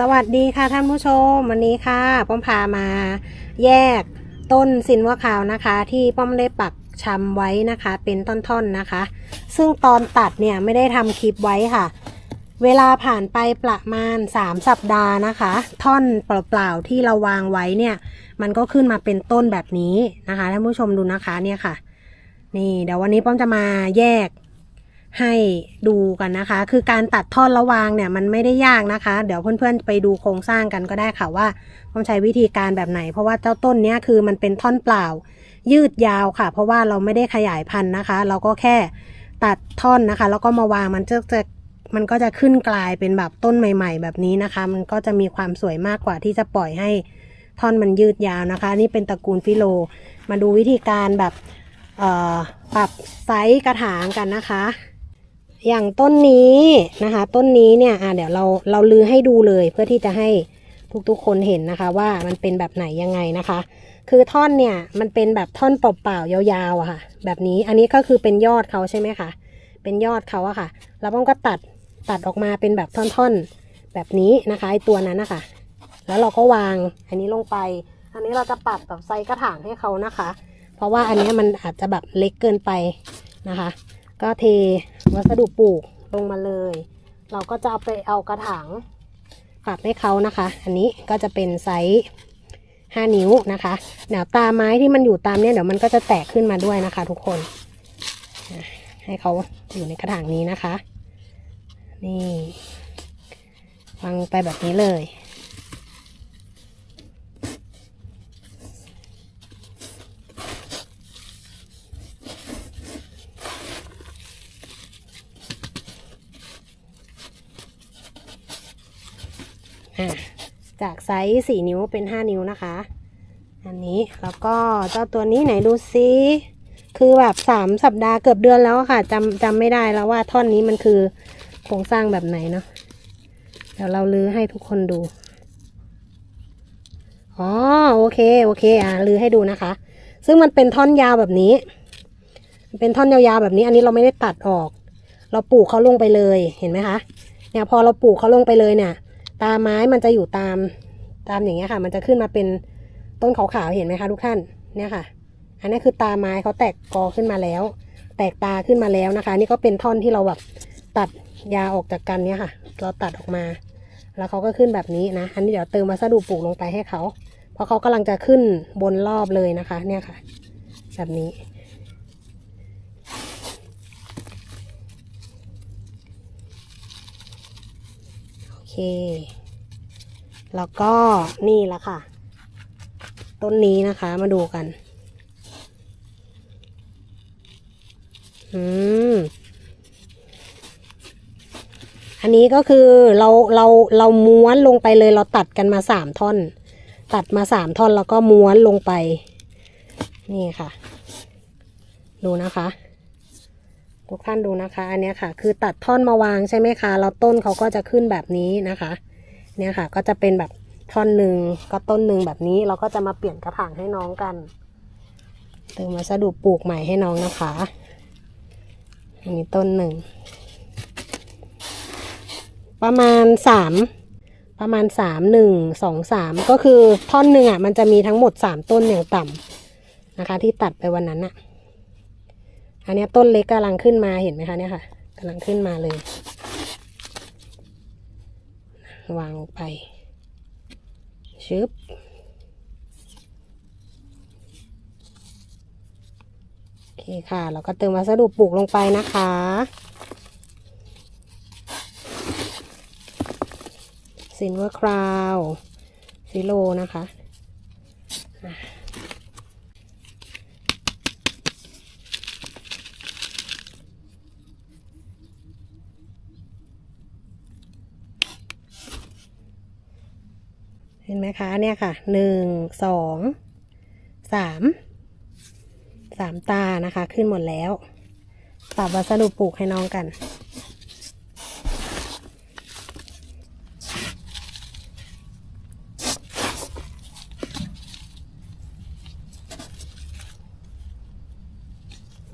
สวัสดีค่ะท่านผู้ชม วันนี้ค่ะ ป้อมพามาแยกต้นสินว่าขาวนะคะ ที่ป้อมได้ปักชำไว้นะคะ เป็นท่อนๆนะคะ ซึ่งตอนตัดเนี่ยไม่ได้ทำคลิปไว้ค่ะ เวลาผ่านไปประมาณ 3 สัปดาห์นะคะ ท่อนเปล่าๆที่เราวางไว้เนี่ย มันก็ขึ้นมาเป็นต้นแบบนี้นะคะท่านผู้ชมดูนะคะเนี่ยค่ะ นี่เดี๋ยววันนี้ป้อมจะมาแยก ให้ดูกันนะคะ คือการตัดท่อนระวางเนี่ยมันไม่ได้ยากนะคะ เดี๋ยวเพื่อนๆไปดูโครงสร้างกันก็ได้ค่ะว่าต้องใช้วิธีการแบบไหน เพราะว่าเจ้าต้นเนี้ยคือมันเป็นท่อนเปล่า ยืดยาวค่ะ เพราะว่าเราไม่ได้ขยายพันธุ์นะคะ เราก็แค่ตัดท่อนนะคะ แล้วก็มาวางมันจะจะมันก็จะขึ้นกลายเป็นแบบต้นใหม่ ๆ แบบนี้นะคะ มันก็จะมีความสวยมากกว่าที่จะปล่อยให้ท่อนมันยืดยาวนะคะ นี่เป็นตระกูลฟิโล มาดูวิธีการแบบปรับไซส์กระถางกันนะคะ อย่างต้นนี้นะคะ ต้นนี้เนี่ยอะเดี๋ยวเราเราลือให้ดูเลยเพื่อที่จะให้ทุกๆคนเห็นนะคะ ว่ามันเป็นแบบไหนยังไงนะคะ คือท่อนเนี่ยมันเป็นแบบท่อนเปล่าๆยาวๆอะค่ะ แบบนี้อันนี้ก็คือเป็นยอดเขาใช่ไหมคะเป็นยอดเขาอะค่ะ แล้วป้อมก็ตัดตัดออกมาเป็นแบบท่อนๆแบบนี้นะคะไอตัวนั้นนะคะแล้วเราก็วางอันนี้ลงไป อันนี้เราจะปรับแบบไซส์กระถางให้เขานะคะ เพราะว่าอันนี้มันอาจจะแบบเล็กเกินไปนะคะ ก็เทวัสดุปลูกลงมาเลย เราก็จะเอาไปเอากระถางปรับให้เขานะคะ อันนี้ก็จะเป็นไซส์5นิ้วนะคะเดี๋ยวตาไม้ที่มันอยู่ตามเนี้ยเดี๋ยวมันก็จะแตกขึ้นมาด้วยนะคะ ทุกคน ให้เขาอยู่ในกระถางนี้นะคะ นี่วางไปแบบนี้เลย อะ จากไซส์สี่นิ้วเป็นห้านิ้วนะคะ อันนี้แล้วก็เจ้าตัวนี้ไหนดูซิคือแบบสามสัปดาห์เกือบเดือนแล้วค่ะจำจำไม่ได้แล้วว่าท่อนนี้มันคือโครงสร้างแบบไหนเนาะเดี๋ยวเราลือให้ทุกคนดูอ๋อโอเคโอเคอะลือให้ดูนะคะ ซึ่งมันเป็นท่อนยาวแบบนี้ เป็นท่อนยาวๆแบบนี้ อันนี้เราไม่ได้ตัดออก เราปลูกเขาลงไปเลยเห็นไหมคะเนี่ยพอเราปลูกเขาลงไปเลยเนี่ย ตาไม้มันจะอยู่ตามตามอย่างเงี้ยค่ะ มันจะขึ้นมาเป็นต้นขาวๆเห็นไหมคะทุกท่านเนี่ยค่ะ อันนี้คือตาไม้เขาแตกกอขึ้นมาแล้ว แตกตาขึ้นมาแล้วนะคะ นี่ก็เป็นท่อนที่เราแบบตัดยาออกจากกันเนี่ยค่ะ เราตัดออกมา แล้วเขาก็ขึ้นแบบนี้นะ อันนี้เดี๋ยวเติมวัสดุปลูกลงไปให้เขา เพราะเขากำลังจะขึ้นบนรอบเลยนะคะ เนี่ยค่ะ แบบนี้ โอเค แล้วก็นี่ละค่ะ ต้นนี้นะคะมาดูกัน อืม อันนี้ก็คือเราเราเราม้วนลงไปเลยเราตัดกันมาสามท่อน ตัดมาสามท่อนแล้วก็ม้วนลงไป นี่ค่ะ ดูนะคะ ทุกท่านดูนะคะ อันนี้ค่ะ คือตัดท่อนมาวางใช่ไหมคะแล้วต้นเขาก็จะขึ้นแบบนี้นะคะ เนี่ยค่ะ ก็จะเป็นแบบท่อนหนึ่งก็ต้นหนึ่งแบบนี้เราก็จะมาเปลี่ยนกระถางให้น้องกันเติมวัสดุปลูกใหม่ให้น้องนะคะอันนี้ต้นหนึ่งประมาณสามประมาณสามหนึ่งสองสามก็คือท่อนหนึ่งอะ มันจะมีทั้งหมดสามต้นอย่างต่ำนะคะ ที่ตัดไปวันนั้นอะ อันนี้ต้นเล็กกำลังขึ้นมาเห็นไหมคะเนี่ยค่ะกำลังขึ้นมาเลย วางลงไป ชึบโอเคค่ะแล้วก็เติมวัสดุปลูกลงไปนะคะซินเวอร์คราวฟิโลนะคะ เห็นไหมคะเนี่ยค่ะหนึ่งสองสามสามตานะคะ ขึ้นหมดแล้วปรับวัสดุปลูกให้น้องกัน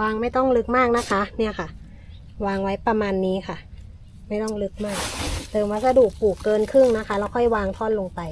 วางไม่ต้องลึกมากนะคะ เนี่ยค่ะ วางไว้ประมาณนี้ค่ะ ไม่ต้องลึกมาก เติมวัสดุปลูกเกินครึ่งนะคะ แล้วค่อยวางท่อนลงไป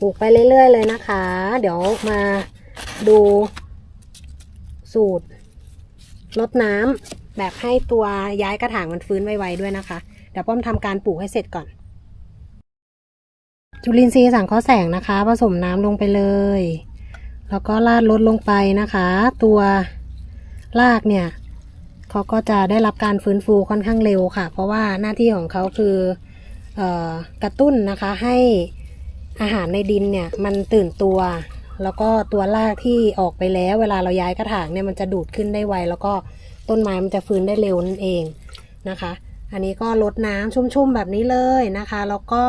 ปลูกไปเรื่อย ๆ เลยนะคะ เดี๋ยวมาดูสูตรลดน้ำแบบให้ตัวย้ายกระถางมันฟื้นไวๆด้วยนะคะ เดี๋ยวป้อมทำการปลูกให้เสร็จก่อน จุลินทรีย์สังเคราะห์แสงนะคะ ผสมน้ำลงไปเลย แล้วก็ราดลดลงไปนะคะ ตัวรากเนี่ยเขาก็จะได้รับการฟื้นฟูค่อนข้างเร็วค่ะ เพราะว่าหน้าที่ของเขาคือออกระตุ้นนะคะให้ อาหารในดินเนี่ยมันตื่นตัว แล้วก็ตัวรากที่ออกไปแล้ว เวลาเราย้ายกระถางเนี่ยมันจะดูดขึ้นได้ไว แล้วก็ต้นไม้มันจะฟื้นได้เร็วนั่นเองนะคะ อันนี้ก็ลดน้ำชุ่มๆแบบนี้เลยนะคะ แล้วก็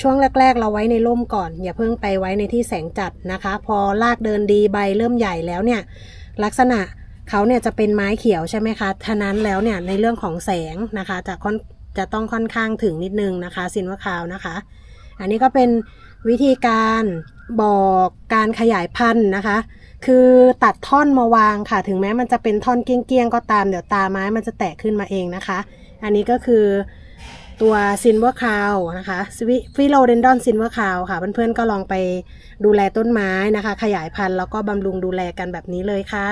ช่วงแรก ๆ เราไว้ในร่มก่อน อย่าเพิ่งไปไว้ในที่แสงจัดนะคะ พอรากเดินดีใบเริ่มใหญ่แล้วเนี่ยลักษณะเขาเนี่ยจะเป็นไม้เขียวใช่ไหมคะฉะนั้นแล้วเนี่ยในเรื่องของแสงนะคะจะค่อนจะต้องค่อนข้างถึงนิดนึงนะคะซินว่าคาวนะคะ อันนี้ก็เป็นวิธีการบอกการขยายพันธุ์นะคะ คือตัดท่อนมาวางค่ะ ถึงแม้มันจะเป็นท่อนเกี้ยงๆก็ตามเดี๋ยวตาไม้มันจะแตกขึ้นมาเองนะคะ อันนี้ก็คือตัวซินเวอร์คาวนะคะฟิโลเดนดอนซินเวอร์คาวค่ะ เพื่อนๆก็ลองไปดูแลต้นไม้นะคะ ขยายพันธุ์แล้วก็บำรุงดูแลกันแบบนี้เลยค่ะ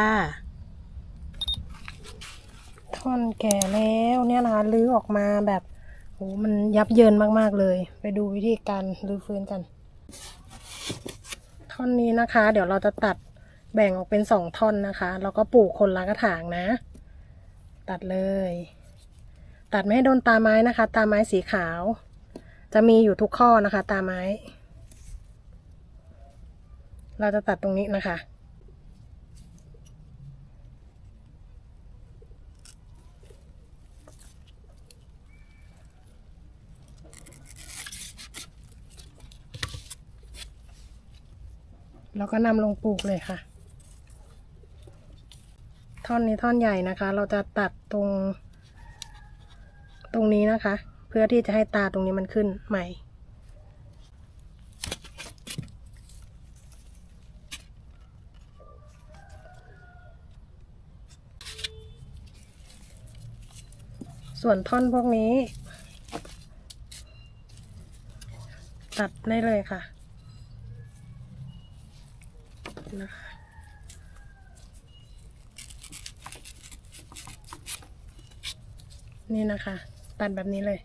ท่อนแก่แล้วเนี่ยนะคะลื้อออกมาแบบ โหมันยับเยินมาก ๆ เลย ไปดูวิธีการรื้อฟื้นกัน ท่อนนี้นะคะ เดี๋ยวเราจะตัดแบ่งออกเป็นสองท่อนนะคะ แล้วก็ปลูกคนละกระถางนะ ตัดเลย ตัดไม่ให้โดนตาไม้นะคะ ตาไม้สีขาว จะมีอยู่ทุกข้อนะคะ ตาไม้ เราจะตัดตรงนี้นะคะ แล้วก็นำลงปลูกเลยค่ะ ท่อนนี้ท่อนใหญ่นะคะ เราจะตัดตรง ตรงนี้นะคะ เพื่อที่จะให้ตาตรงนี้มันขึ้นใหม่ส่วนท่อนพวกนี้ ตัดได้เลยค่ะ นะนี่นะคะ ตัดแบบนี้เลย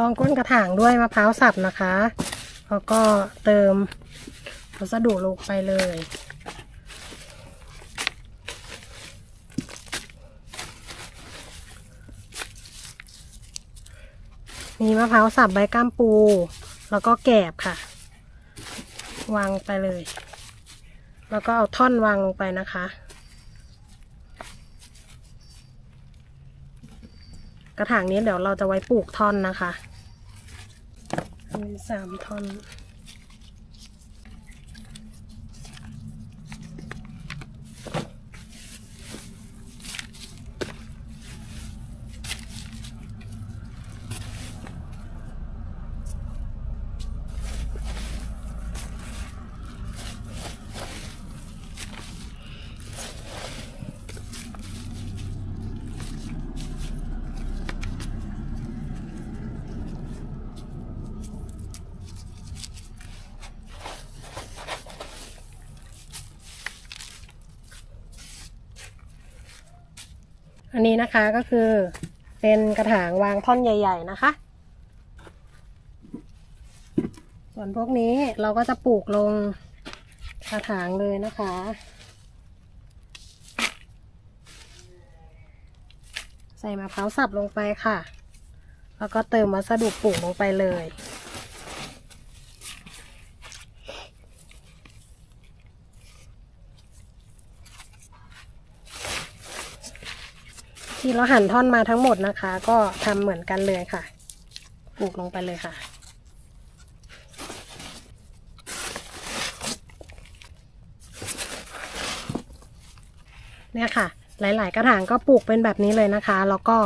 ลองก้นกระถางด้วยมะพร้าวสับนะคะแล้วก็เติมวัสดุลงไปเลย มีมะพร้าวสับใบก้ามปู แล้วก็แกบค่ะ วางไปเลย แล้วก็เอาท่อนวางลงไปนะคะ กระถางนี้เดี๋ยวเราจะไว้ปลูกท่อนนะคะ มีสามท่อน อันนี้นะคะก็คือเป็นกระถางวางท่อนใหญ่ ๆ นะคะ ส่วนพวกนี้เราก็จะปลูกลงกระถางเลยนะคะ ใส่มะพร้าวสับลงไปค่ะ แล้วก็เติมวัสดุปลูกลงไปเลย ที่เราหั่นท่อนมาทั้งหมดนะคะ ก็ทำเหมือนกันเลยค่ะปลูกลงไปเลยค่ะ เนี่ยค่ะ หลาย ๆ กระถางก็ปลูกเป็นแบบนี้เลยนะคะ แล้วก็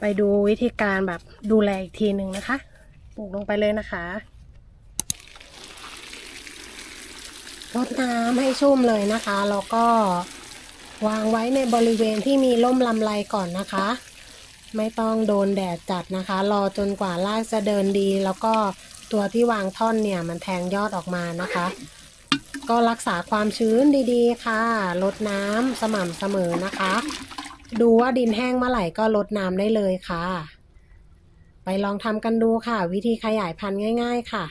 ไปดูวิธีการแบบดูแลอีกทีหนึ่งนะคะ ปลูกลงไปเลยนะคะรดน้ำให้ชุ่มเลยนะคะ แล้วก็ วางไว้ในบริเวณที่มีร่มลำไรก่อนนะคะ ไม่ต้องโดนแดดจัดนะคะ รอจนกว่ารากจะเดินดี แล้วก็ตัวที่วางท่อนเนี่ยมันแทงยอดออกมานะคะ ก็รักษาความชื้นดีๆ ค่ะลดน้ำสม่ำเสมอนะคะ ดูว่าดินแห้งเมื่อไหร่ก็ลดน้ำได้เลยค่ะ ไปลองทำกันดูค่ะ วิธีขยายพันธุ์ง่าย ๆ ค่ะ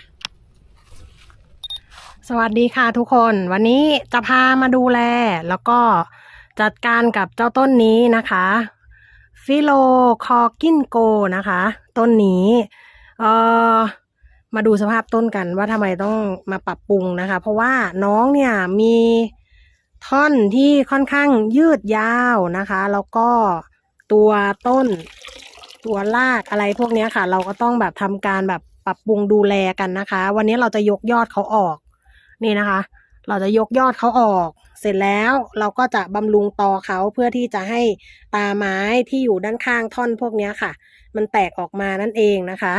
สวัสดีค่ะทุกคนวันนี้จะพามาดูแล แล้วก็ จัดการกับเจ้าต้นนี้นะคะฟิโลคอกินโกนะคะ ต้นนี้เอ่อมาดูสภาพต้นกันว่าทำไมต้องมาปรับปรุงนะคะ เพราะว่าน้องเนี่ยมีท่อนที่ค่อนข้างยืดยาวนะคะ แล้วก็ตัวต้นตัวรากอะไรพวกนี้ค่ะ เราก็ต้องแบบทำการแบบปรับปรุงดูแลกันนะคะ วันนี้เราจะยกยอดเขาออก นี่นะคะ เราจะยกยอดเขาออก เสร็จแล้วเราก็จะบำรุงตอเขาเพื่อที่จะให้ตาไม้ที่อยู่ด้านข้างท่อนพวกนี้ค่ะ มันแตกออกมานั่นเองนะคะ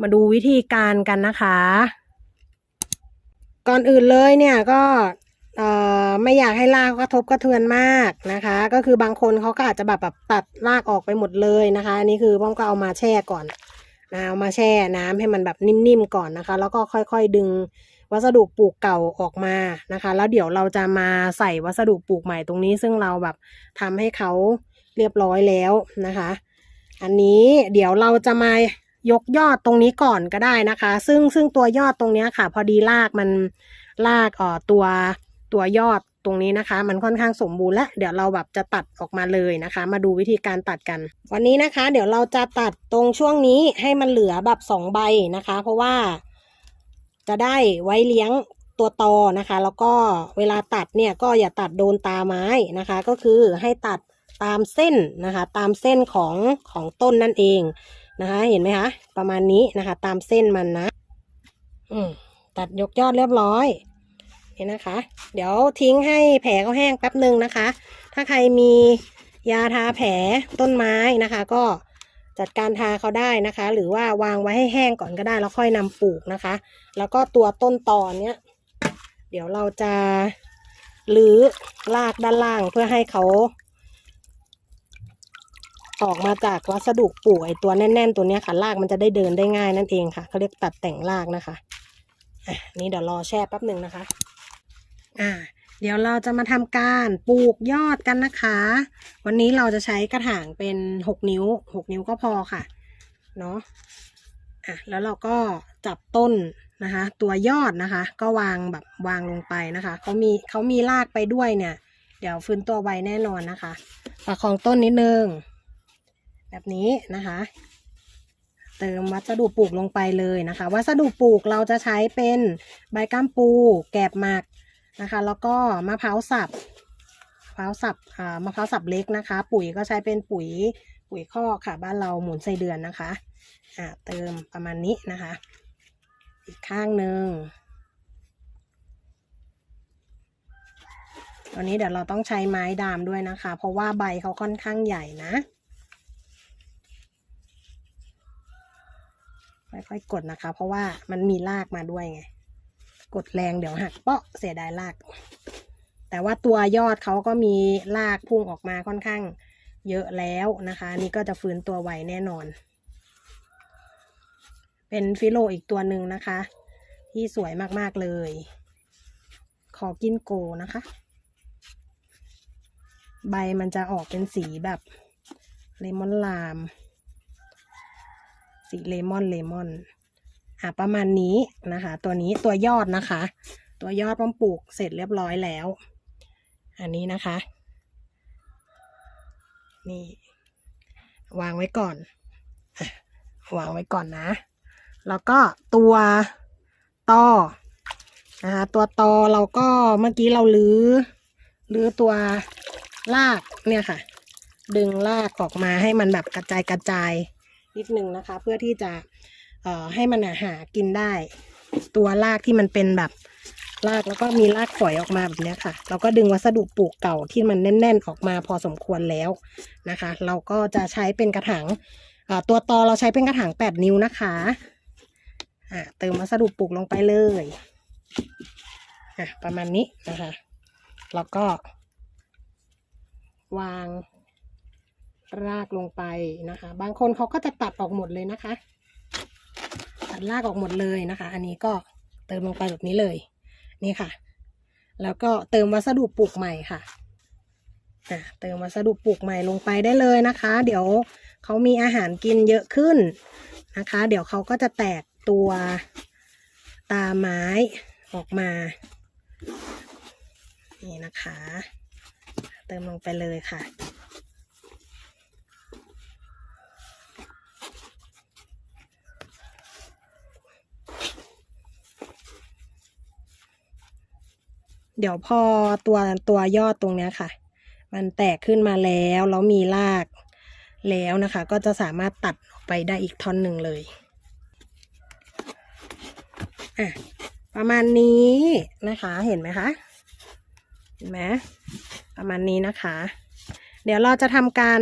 มาดูวิธีการกันนะคะ ก่อนอื่นเลยเนี่ยก็เออไม่อยากให้รากกระทบกระเทือนมากนะคะ ก็คือบางคนเขาก็อาจจะแบบแบบตัดรากออกไปหมดเลยนะคะอันนี้คือป้อมก็เอามาแช่ก่อนนะเอามาแช่น้ำให้มันแบบนิ่มๆก่อนนะคะ แล้วก็ค่อยๆดึง วัสดุปลูกเก่าออกมานะคะ แล้วเดี๋ยวเราจะมาใส่วัสดุปลูกใหม่ตรงนี้ ซึ่งเราแบบทำให้เขาเรียบร้อยแล้วนะคะ อันนี้เดี๋ยวเราจะมายกยอดตรงนี้ก่อนก็ได้นะคะ ซึ่งซึ่งตัวยอดตรงนี้ค่ะ พอดีรากมันรากอ่อตัวตัวยอดตรงนี้นะคะ มันค่อนข้างสมบูรณ์และเดี๋ยวเราแบบจะตัดออกมาเลยนะคะ มาดูวิธีการตัดกัน วันนี้นะคะ เดี๋ยวเราจะตัดตรงช่วงนี้ให้มันเหลือแบบสองใบนะคะ เพราะว่า จะได้ไว้เลี้ยงตัวตอนะคะ แล้วก็เวลาตัดเนี่ยก็อย่าตัดโดนตาไม้นะคะ ก็คือให้ตัดตามเส้นนะคะ ตามเส้นของของต้นนั่นเองนะคะ เห็นไหมคะ ประมาณนี้นะคะ ตามเส้นมันนะ อืมตัดยกยอดเรียบร้อยเห็นนะคะ เดี๋ยวทิ้งให้แผลเขาแห้งแป๊บหนึ่งนะคะ ถ้าใครมียาทาแผลต้นไม้นะคะ ก็ จัดการทาเขาได้นะคะ หรือว่าวางไว้ให้แห้งก่อนก็ได้แล้วค่อยนำปลูกนะคะ แล้วก็ตัวต้นตอนเนี้ยเดี๋ยวเราจะรื้อรากด้านล่างเพื่อให้เขาออกมาจากวัสดุปลูกไอตัวแน่น ๆ ตัวเนี้ยค่ะรากมันจะได้เดินได้ง่ายนั่นเองค่ะเขาเรียกตัดแต่งรากนะคะอะนี่เดี๋ยวรอแช่แป๊บหนึ่งนะคะ อ่า เดี๋ยวเราจะมาทำการปลูกยอดกันนะคะ วันนี้เราจะใช้กระถางเป็นหกนิ้วหกนิ้วก็พอค่ะ เนาะอะแล้วเราก็จับต้นนะคะ ตัวยอดนะคะ ก็วางแบบวางลงไปนะคะเขามีเขามีรากไปด้วยเนี่ย เดี๋ยวฟื้นตัวไวแน่นอนนะคะประคองต้นนิดนึง แบบนี้นะคะ เติมวัสดุปลูกลงไปเลยนะคะ วัสดุปลูกเราจะใช้เป็นใบก้ามปู แกบหมัก นะคะ แล้วก็มะพร้าวสับมะพร้าวสับอ่ามะพร้าวสับเล็กนะคะ ปุ๋ยก็ใช้เป็นปุ๋ยปุ๋ยคอกค่ะ บ้านเราหมุนไส้เดือนนะคะอ่าเติมประมาณนี้นะคะ อีกข้างหนึ่งตอนนี้เดี๋ยวเราต้องใช้ไม้ดามด้วยนะคะ เพราะว่าใบเขาค่อนข้างใหญ่นะค่อยๆกดนะคะ เพราะว่ามันมีรากมาด้วยไง กดแรงเดี๋ยวหักเปาะเสียดายราก แต่ว่าตัวยอดเขาก็มีรากพุ่งออกมาค่อนข้างเยอะแล้วนะคะนนี่ก็จะฟื้นตัวไวแน่นอน เป็นฟิโลอีกตัวหนึ่งนะคะ ที่สวยมากๆเลย ขอกินโกนะคะ ใบมันจะออกเป็นสีแบบเลมอนลาม สีเลมอนเลมอน อะประมาณนี้นะคะ ตัวนี้ตัวยอดนะคะ ตัวยอดป้อมปลูกเสร็จเรียบร้อยแล้ว อันนี้นะคะ นี่ วางไว้ก่อนวางไว้ก่อนนะ แล้วก็ตัวตอนะคะตัวตอเราก็เมื่อกี้เราลื้อลื้อตัวรากเนี่ยค่ะ ดึงรากออกมาให้มันแบบกระจายกระจายนิดนึงนะคะ เพื่อที่จะ เอ่อให้มันหากินได้ ตัวรากที่มันเป็นแบบรากแล้วก็มีรากฝอยออกมาแบบนี้ค่ะ เราก็ดึงวัสดุปลูกเก่าที่มันแน่น ๆ ออกมาพอสมควรแล้วนะคะ เราก็จะใช้เป็นกระถางตัวตอเราใช้เป็นกระถางแปดนิ้วนะคะะเติมวัสดุปลูกลงไปเลยประมาณนี้นะคะ แล้วก็ วางรากลงไปนะคะ บางคนเขาก็จะตัดออกหมดเลยนะคะ ตัดรากออกหมดเลยนะคะ อันนี้ก็เติมลงไปแบบนี้เลย นี่ค่ะ แล้วก็เติมวัสดุปลูกใหม่ค่ะอะเติมวัสดุปลูกใหม่ลงไปได้เลยนะคะ เดี๋ยวเขามีอาหารกินเยอะขึ้นนะคะ เดี๋ยวเขาก็จะแตกตัวตาไม้ออกมา นี่นะคะ เติมลงไปเลยค่ะ เดี๋ยวพอตัวตัวยอดตรงเนี้ยค่ะ มันแตกขึ้นมาแล้วแล้วมีรากแล้วนะคะ ก็จะสามารถตัดออกไปได้อีกท่อนหนึ่งเลยอะประมาณนี้นะคะเห็นไหมคะเห็นไหมประมาณนี้นะคะ เดี๋ยวเราจะทำการ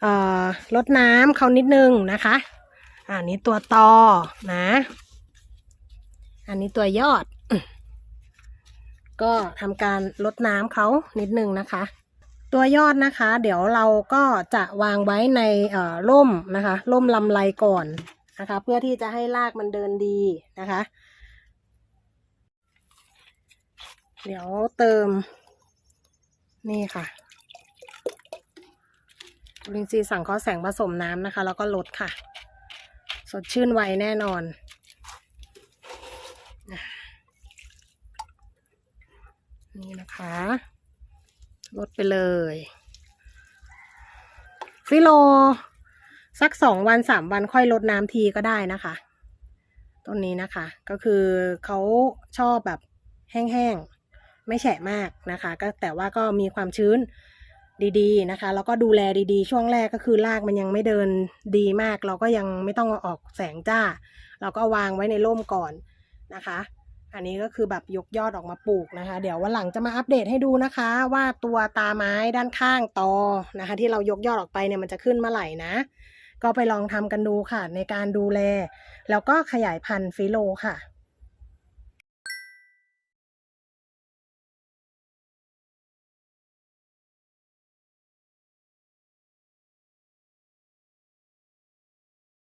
เอ่อลดน้ำเขานิดนึงนะคะอันนี้ตัวตอนะ อันนี้ตัวยอด ก็ทำการลดน้ำเขานิดนึงนะคะ ตัวยอดนะคะ เดี๋ยวเราก็จะวางไว้ในร่มนะคะร่มลำไรก่อนนะคะ เพื่อที่จะให้รากมันเดินดีนะคะ เดี๋ยวเติมนี่ค่ะลินทรีสังเคราะห์แสงผสมน้ำนะคะ แล้วก็ลดค่ะ สดชื่นไวแน่นอน นี่นะคะลดไปเลยฟิโล สักสองวันสามวันค่อยลดน้ำทีก็ได้นะคะต้นนี้นะคะ ก็คือเขาชอบแบบแห้งๆ ไม่แฉะมากนะคะ ก็แต่ว่าก็มีความชื้นดีๆนะคะ แล้วก็ดูแลดีๆ ช่วงแรกก็คือรากมันยังไม่เดินดีมาก เราก็ยังไม่ต้องออกแสงจ้า เราก็วางไว้ในร่มก่อนนะคะ อันนี้ก็คือแบบยกยอดออกมาปลูกนะคะ เดี๋ยววันหลังจะมาอัปเดตให้ดูนะคะ ว่าตัวตาไม้ด้านข้างตอนะคะ ที่เรายกยอดออกไปเนี่ยมันจะขึ้นเมื่อไหร่นะ ก็ไปลองทำกันดูค่ะ ในการดูแล แล้วก็ขยายพันธุ์ฟิโลค่ะ